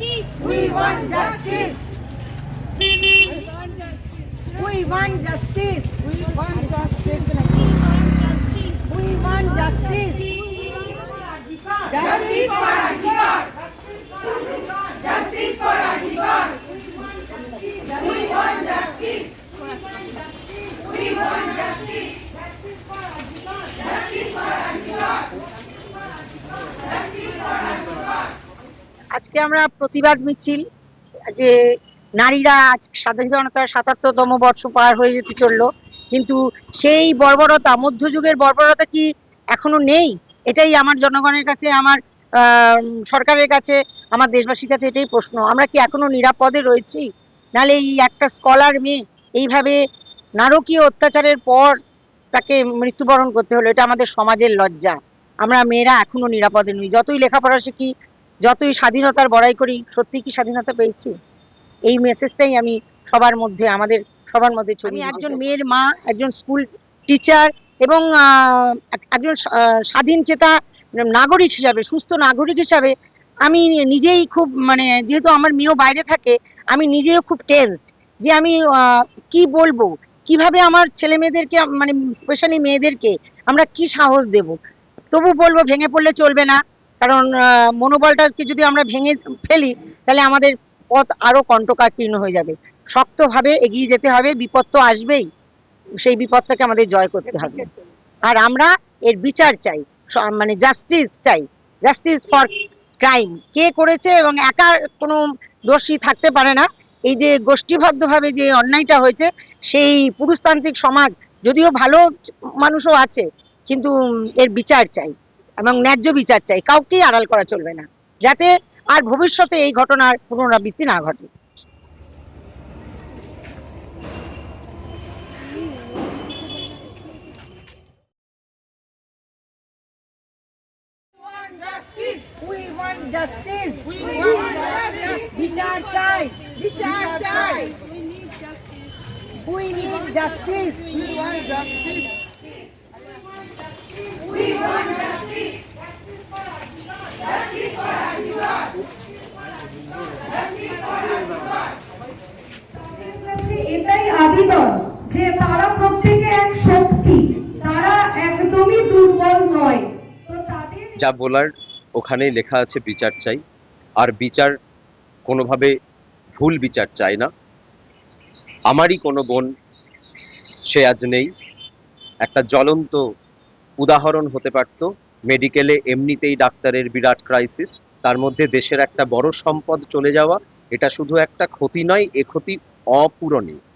justice. We want justice. We want justice. We want justice. We want justice. We want justice. Justice for Antigua. আজকে আমরা প্রতিবাদ মিছিল যে নারীরা আজ স্বাধীনতার সাতাত্তরতম বর্ষ পার হয়ে যেতে চলল। কিন্তু সেই বর্বরতা, মধ্যযুগের বর্বরতা কি এখনও নেই? এটাই আমার জনগণের কাছে, আমার সরকারের কাছে, আমার দেশবাসীর কাছে এটাই প্রশ্ন। আমরা কি এখনও নিরাপদে রয়েছি? নাহলে এই একটা স্কলার মেয়ে এইভাবে নারকীয় অত্যাচারের পর তাকে মৃত্যুবরণ করতে হলো, এটা আমাদের সমাজের লজ্জা। আমরা মেয়েরা এখনও নিরাপদে নই। যতই লেখাপড়া শিখি যতই স্বাধীনতার বড়াই করি সত্যি কি স্বাধীনতা পেয়েছি? এই মেসেজটাই আমি সবার মধ্যে আমাদের সবার মধ্যে ছড়িয়ে আমি একজন মেয়ের মা একজন স্কুল টিচার এবং একজন স্বাধীন চেতা নাগরিক হিসাবে সুস্থ নাগরিক হিসাবে আমি নিজেই খুব মানে যেহেতু আমার মেয়েও বাইরে থাকে আমি নিজেও খুব টেন্সড যে আমি কি বলব? কীভাবে আমার ছেলে মেয়েদেরকে মানে স্পেশালি মেয়েদেরকে আমরা কি সাহস দেব? তবু বলব ভেঙে পড়লে চলবে না। কারণ মনোবলটাকে যদি আমরা ভেঙে ফেলি, তাহলে আমাদের পথ আরও কণ্ঠকাকীর্ণ হয়ে যাবে। শক্তভাবে এগিয়ে যেতে হবে, বিপদ তো আসবেই। সেই বিপদটাকে আমাদের জয় করতে হবে। আর আমরা এর বিচার চাই মানে জাস্টিস চাই। জাস্টিস ফর ক্রাইম কে করেছে এবং একা কোনো দোষী থাকতে পারে না। এই যে গোষ্ঠীবদ্ধভাবে যে অন্যায়টা হয়েছে, সেই পুরুষতান্ত্রিক সমাজ যদিও ভালো মানুষও আছে, কিন্তু এর বিচার চাই। এবং ন্যায্য বিচার চাই কাউকে আড়াল করা চলবে না যাতে আর ভবিষ্যতে এই ঘটনার পুনরাবৃত্তি না ঘটে যে তারা প্রত্যেকে এক শক্তি, তারা একদমই দুর্বল নয়। তো তাদের যা বলার ওখানেই লেখা আছে, বিচার চাই। আর বিচার কোনোভাবে ভুল বিচার চাই না। আমারই কোনো বোন, সে আজ নেই। একটা জ্বলন্ত উদাহরণ হতে পারত, মেডিকেলে এমনিতেই ডাক্তারের বিরাট ক্রাইসিস তার মধ্যে দেশের একটা বড় সম্পদ চলে যাওয়া, এটা শুধু একটা ক্ষতি নয়, এ ক্ষতি অপূরণীয়।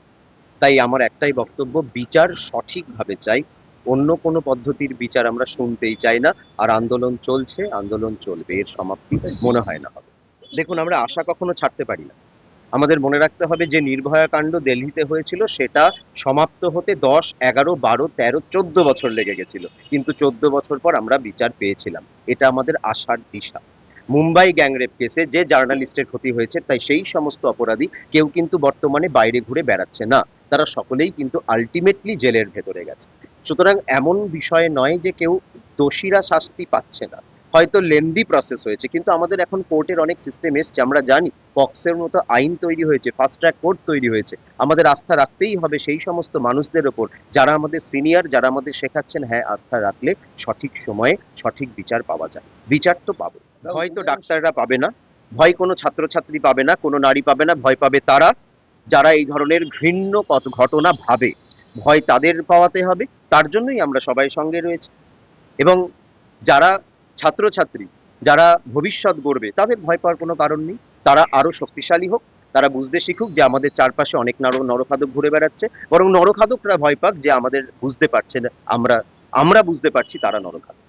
তাই আমার একটাই বক্তব্য, বিচার সঠিকভাবে চাই। অন্য কোনো পদ্ধতির বিচার আমরা শুনতেই চাই না। আর আন্দোলন চলছে, আন্দোলন চলবে, এর সমাপ্তি মনে হয় না হবে। দেখুন, আমরা আশা কখনো ছাড়তে পারি না। আমাদের মনে রাখতে হবে যে নির্ভয়া কাণ্ড দিল্লিতে হয়েছিল, সেটা সমাপ্ত হতে দশ, এগারো, বারো, তেরো, চোদ্দ বছর লেগে গেছিল। কিন্তু চোদ্দ বছর পর আমরা বিচার পেয়েছিলাম। এটা আমাদের আশার দিশা। মুম্বাই গ্যাংরেপ কেসে যে জার্নালিস্টের ক্ষতি হয়েছে, তাই সেই সমস্ত অপরাধী কেউ কিন্তু বর্তমানে বাইরে ঘুরে বেড়াচ্ছে না। তারা সকলেই কিন্তু আলটিমেটলি জেলের ভেতরে গেছে। সুতরাং এমন বিষয় নয় যে কেউ দোষীরা শাস্তি পাচ্ছে না। হয়তো লেন্দি প্রসেস হয়েছে কিন্তু আমাদের এখন কোর্টের অনেক সিস্টেম এসছে আমরা জানি পক্সের মতো আইন তৈরি হয়েছে ফাস্ট ট্র্যাক কোর্ট তৈরি হয়েছে আমাদের আস্থা রাখতেই হবে সেই সমস্ত মানুষদের ওপর যারা আমাদের সিনিয়র যারা আমাদের শেখাচ্ছেন হ্যাঁ আস্থা রাখলে সঠিক সময়ে সঠিক বিচার পাওয়া যায়। বিচার তো পাবো হয়তো ডাক্তাররা পাবে না ভয় কোনো ছাত্রছাত্রী পাবে না কোনো নারী পাবে না ভয় পাবে তারা। যারা এই ধরনের ঘৃণ্য কত ঘটনা ভাবে, ভয় তাদের পাওয়াতে হবে, তার জন্যই আমরা সবাই সঙ্গে রয়েছি। এবং যারা ছাত্রছাত্রী, যারা ভবিষ্যৎ গড়বে, তাদের ভয় পাওয়ার কোনো কারণ নেই। তারা আরও শক্তিশালী হোক, তারা বুঝতে শিখুক যে আমাদের চারপাশে অনেক নর নরখাদক ঘুরে বেড়াচ্ছে, বরং নরখাদকরা ভয় পাক যে আমাদের বুঝতে পারছে না, আমরা আমরা বুঝতে পারছি তারা নরখাদক।